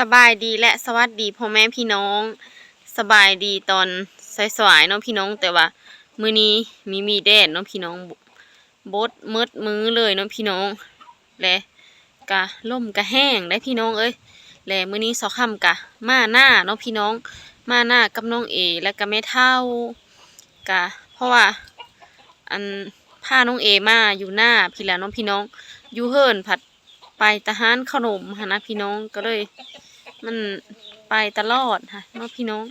สบายดีและสวัสดีพ่อแม่พี่น้อง สบายดีตอนสายๆเนาะพี่น้องแต่ว่ามื้อนี้มีมีแดดเนาะพี่น้องบดมืดมือเลยเนาะพี่น้อง และกะล่มกะแห้งได้พี่น้องเอ้ยและมื้อนี้สอค่ำกะมาหน้าเนาะพี่น้อง มาหน้ากับน้องเอ และกะแม่เท่ากะเพราะว่าอันพาน้องเอมาอยู่หน้าพี่แล้วน้องพี่น้องอยู่เฮิรนผัดไปตะหานขนมหนนะพี่น้องก็เลย มันไปตลอดค่ะเนาะพี่น้อง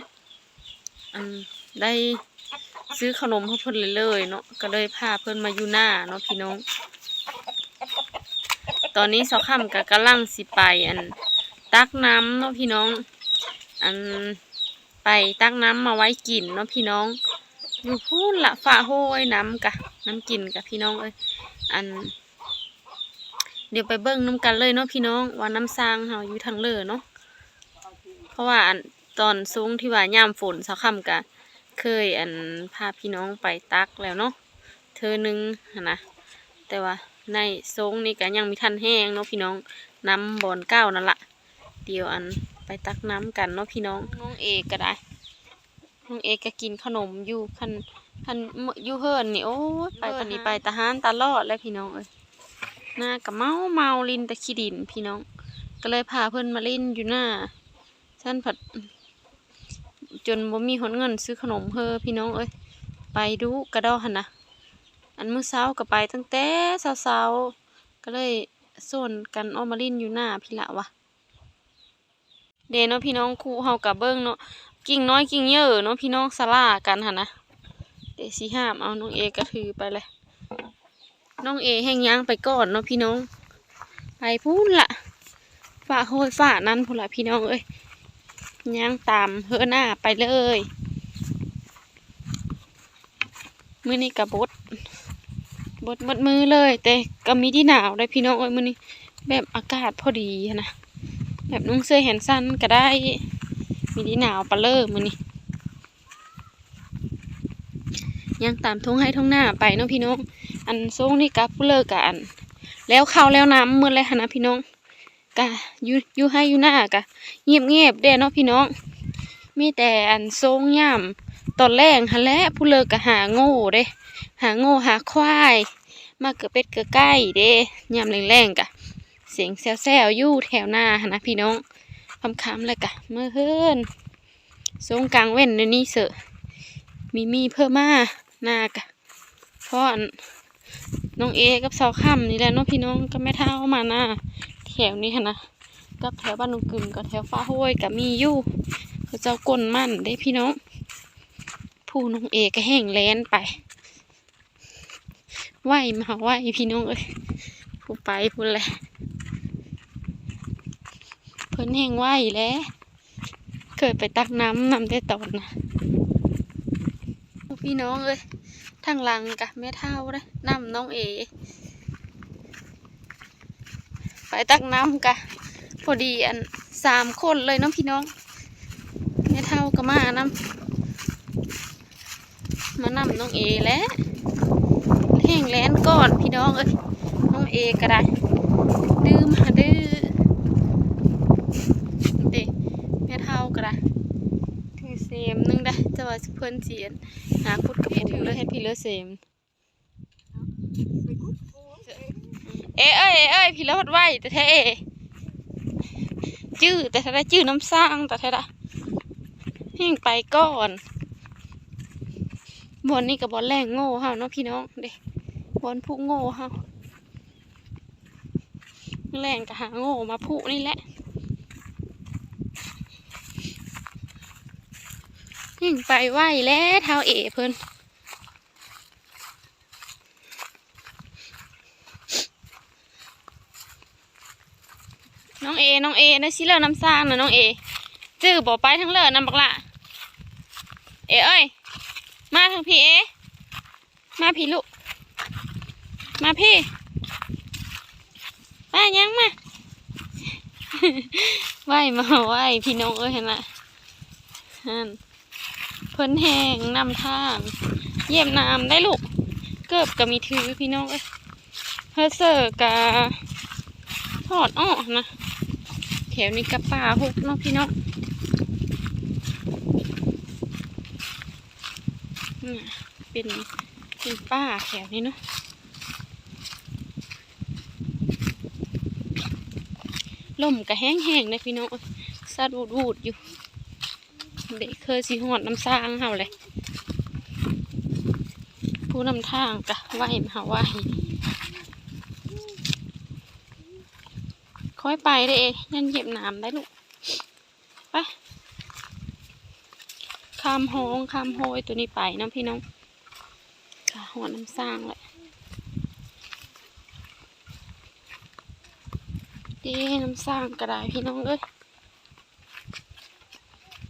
อันได้ซื้อขนมให้เพิ่อนเลยเลยเนาะก็เลยพาเพิ่อนมาอยู่หน้าเนาะพี่น้อง ตอนนี้สาวค่ำกับกำลังสิไปอันตักน้ำเนาะพี่น้อง อันไปตักน้ำมาไว้กินเนาะพี่น้องอยู่พูนละฝ่าโห้ยน้ำกะน้ำกินกะพี่น้องเอ้ยอัน เดี๋ยวไปเบิ้งน้ำกันเลยเนาะพี่น้องว่าน้ำซางเฮาอยู่ทางเลอเนาะ เพราะว่าอันตอนสูงที่ว่ายามฝนสักคำกะเคยอันพาพี่น้องไปตักแล้วเนาะเธอหนึงหั้นนะแต่ว่าในทรงนี่ก็ยังมีทันแห้งเนาะพี่น้องน้ำบอนเก้านั่นละเดี๋ยวอันไปตักน้ำกันเนาะพี่น้องน้องเอกก็ได้น้องเอกก็กินขนมอยู่คันคันอยู่เฮิรนนี่โอ้ยไปตอนนี้ไปตะหานตลอดแล้วพี่น้องเอ้ยหน้ากับเมาเมาลินแต่ขี้ดินพี่น้อง ก็เลยพาเพื่อนมาเล่นอยู่หน้า ฉันผัด จนบ่มีหนเงินซื้อขนมเฮอพี่น้องเอ้ยไปดูกระดอหันนะอันมื้อเช้าก็ไปตั้งแต่เช้าๆก็เลยส่วนกันออมาลินอยู่หน้าพี่ละวะเดเนาะพี่น้องครูเฮากับเบิ้งเนาะกิ่งน้อยกิ่งเยอะเนาะพี่น้องสลากันหันนะเดยวสีห้ามเอาน้องเอกระถือไปเลยน้องเอแห้งย่างไปก่อนเนาะพี่น้อง ไปพูนละฝ่าโหยฝ่านั่นพูนละพี่น้องเอ้ย ย่างตามเฮอหน้าไปเลยมือนี้กับบดบดหมดมือเลย แต่ก็มีที่หนาวได้พี่น้องเอ้ยมือนี้แบบอากาศพอดีนะแบบนุ่งเสื้อแขนสั้นก็ได้ มีดีหนาวปะเลิมือนี่ยังตามทงให้ทงหน้าไปเนาะพี่น้อง อันทรงนี่กับผู้เลิกกัน แล้วเข้าแล้วน้ำมือเลยนะพี่น้อง กะอยู่อยู่ให้อยู่หน้ากะเงียบเงียบๆเด้เนาะพี่น้อง มีแต่อันทรงย่ำตอนแรกหันและผู้เลิกกะหาโง่เด้ หาโง่หาควาย มาเกือเป็ดเกือไก่เด้ย่ำแรงๆกะ เสียงแซวๆอยู่แถวหน้าหันะพี่น้องคำคำๆเลยกะเมื่อเฮิรนทรงกลางเว้นเดี๋ยวนี้เสอะมีมีเพิ่มมาหน้ากะเพราะน้องเอกับสาวค่ำนี่แหละเน้องพี่น้องก็ไม่เท่ามาหน้า แถวนี้นะกับแถวบ้านนุงกึมกับแถวฟ้าห้วยกับมีอยู่เขาเจ้าก้นมั่นได้พี่น้อง ผู้น้องเอก็แห้งแล้นไปไหวมาไหวพี่น้องเอ้ยผู้ไปผู้แหละเพิ่นแห้งไหวแล้วเคยไปตักน้ำนำได้ตอนนะพี่น้องเอ้ยทางหลังกะแม่เท่าเลยน้ำน้องเอ ไปตักน้ำกะพอดีอันสามคนเลยน้องพี่น้องแม่เท่าก็มาน้ำมานำน้องเอแล้วแห้งแล้นก่อนพี่น้องเอ้ยน้องเอก็ได้ ดื้อมาดื้อเด็กแม่เท่าก็ได้ถือเสมนึงได้จะว่าเพิ่อนเสียนหาคุดกับเอ็ถือเลยให้พี่เลือเสม เอ้ยเอ้ยเอ้ยพี่เลือดไหวแต่แท้เอจื้อแต่แท้จื้อน้ำสร้างแต่แท้ละหิ่งไปก่อนบอลนี่กับบอลแรงโง่เฮาเนาะพี่น้องเด็กบอลผู้โง่เฮาแรงกับหาโง่มาผู้นี่แหละยิ่งไปไหวแล้วเท้าเอเพิ่น น้องเอ น้องเอนะชิเลอร์น้ำซางนะน้องเอ จื้อบอกไปทั้งเลอน้ำบักละ เอเอ้ย มาทางพี่เอ มาพี่ลูก มาพี่มายังมาไหวมาไหวพี่น้องเอ้ยเห็นละฮันเพิ่นแห้งนำทาง เยี่ยมน้ำได้ลูก เกือบก็มีถือพี่น้องเอ้ยเฮอเซอร์กะ ทอดอ้อนะแถวนี้กับป่าหกเนาะพี่น้องนี่เป็นเป็นป่าแถวนี้เนาะลมก็แห้งๆเลยพี่น้องสะดุดวูดอยู่เด็กเคยสิหอดน้ำสร้างเฮาเลยผู้นำทางกะไหวมาหาไหว ค่อยไปได้เองยันเหยียบน้ำได้ลูก ไปข้ามห้องข้ามโฮยตัวนี้ไปน้ำพี่น้องค่ะหัวน้ำสร้างเลยด้น้ำสร้างกระดาษพี่น้องเอ้ย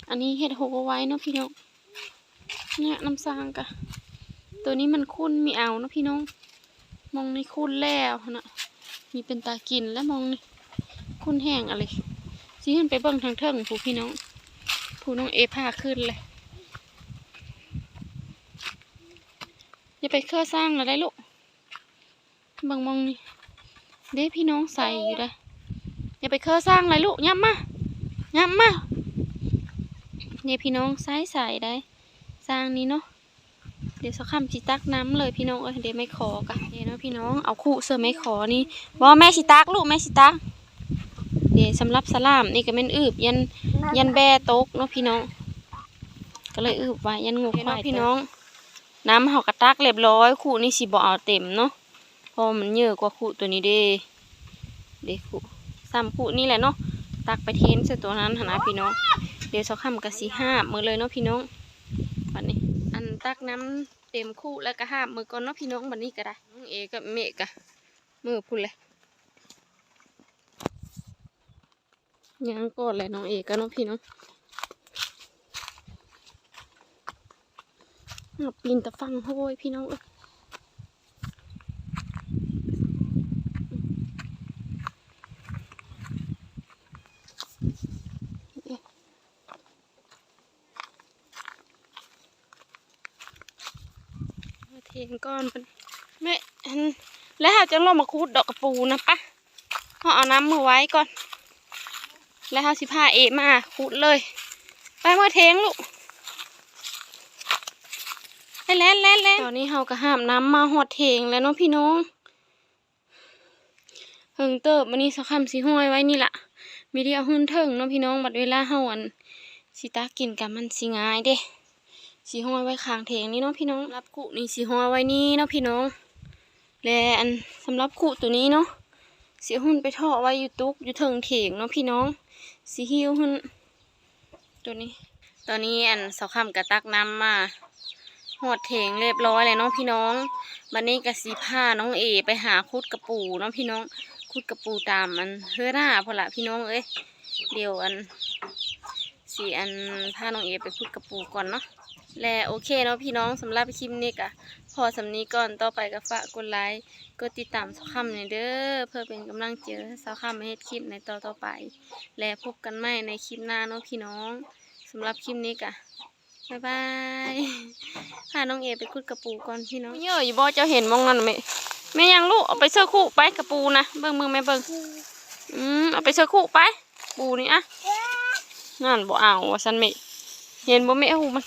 อันนี้เห็ดโฮไว้เนาะพี่น้อง เนี่ยน้ำสร้างกะ ตัวนี้มันคุ้นมีเอาเนาะพี่น้อง มองนี่คุ้นแล้วนะมีเป็นตากินแล้วมองนี่ คุ้นแห้งอะไรสิขึ้นไปเบิ่งทางเทิงผู้พี่น้อง ผู้น้องเอพาขึ้นเลยอย่าไปเครื่อสร้างอะไรลูกเบิ่งมองนี่เด้พี่น้องใส่อยู่เลยอย่าไปเครื่อสร้างอะไรลูกย้ำมาย้ำมาเนี่ยพี่น้องใส่ใส่ได้ สร้างนี้เนาะเดี๋ยวสักคำสิตักน้ำเลยพี่น้องเอ้ยเดี๋ยวไม่ขอกันเดี๋ยวนะพี่น้องเอาคู่เสื้อไม่ขอนี่บอแม่สิตักลูกแม่สิตัก เดี๋ยวสำหรับสลามนี่ก็เป็นอืบยันยันแบตกเนาะพี่น้อง ก็เลยอืบไว้ยันงูควายพี่น้อง น้ำเฮากระตักเรียบร้อยคู่นี่สิบ่เอาเต็มเนาะเพราะมันเยอะกว่าคู่ตัวนี้เด้เด็กคู่ซ้ำคู่นี่แหละเนาะตักไปเทนใส่ตัวนั้นหนนะพี่น้อง เดี๋ยวสักคำกับสีห้ามือเลยเนาะพี่น้องบัดนี้ อันตักน้ำเต็มคู่แล้วก็ห้ามือก่อนเนาะพี่น้องบัดนี้ก็ได้น้องเอกับเมกะมือพุ่นเลย ยังก่อนเลยน้องเอกกับน้องพี่น้องเอาปีนตะฟังโห้ยพี่น้องเอ้ยมาเทงก้อนเป็นแม่แล้วเราจะลงมาคูดดอกกระปูนะปะเราเอาน้ำมือไว้ก่อน แล้วเราสิพาเอมาคูดเลย ไปมาเทงลูกไปแล้วแล้วแล้วตอนนี้เฮาก็ห้ามน้ำมาหอดเทงแล้วเนาะพี่น้องเฮิงเติบมันนี้สักคำสีห้อยไว้นี่ละมีเดียวหื้นเถิงเนาะพี่น้องบัดเวลาเฮาอันสิตากินกับมันสิง่ายเด้สีห้อยไว้ข้างเทงนี่เนาะพี่น้องรับกุนี่สีห้อยไว้นี่เนาะพี่น้อง และอันสำหรับกุตัวนี้เนาะสีหุ่นไปทอไว้อยู่ตุกอยู่เถิงเถงเนาะพี่น้อง สีหิวหุ่นตัวนี้ ตอนนี้อันสักคำกระตักน้ำมาหอดเถงเรียบร้อยเลยน้องพี่น้องบันนี้กะสีผ้าน้องเอ ไปหาคุดกระปูน้องพี่น้องคุดกระปูตามมันเฮือหน้าพอละพี่น้องเอ้ยเดี๋ยวอัน สีอันผ้าน้องเอไปคุดกระปูก่อนเนาะและโอเคเนาะพี่น้องสำหรับคลิปนี้กะพอสำนี้ก่อนต่อไปก็ฝากกดไลค์กดติดตามสาวคำในเด้อเพื่อเป็นกำลังใจให้สาวคำมาเฮ็ดคลิปในต่อต่อไป และพบกันใหม่ในคลิปหน้าเนาะพี่น้องสำหรับคลิปนี้กะบ๊ายบายพาน้องเอไปคุดกระปูก่อนพี่น้องเยอะอยู่บ่เจ้าเห็นมองนั่นไหมแม่ยังลูกเอาไปเสื้อคู่ไปกระปูนะเบิ่งมือแม่เบิ่งอืมเอาไปเสื้อคู่ไปปูนี่อะ นั่นบ่เอาว่าสันเม่เห็นบ่แม่หูมัน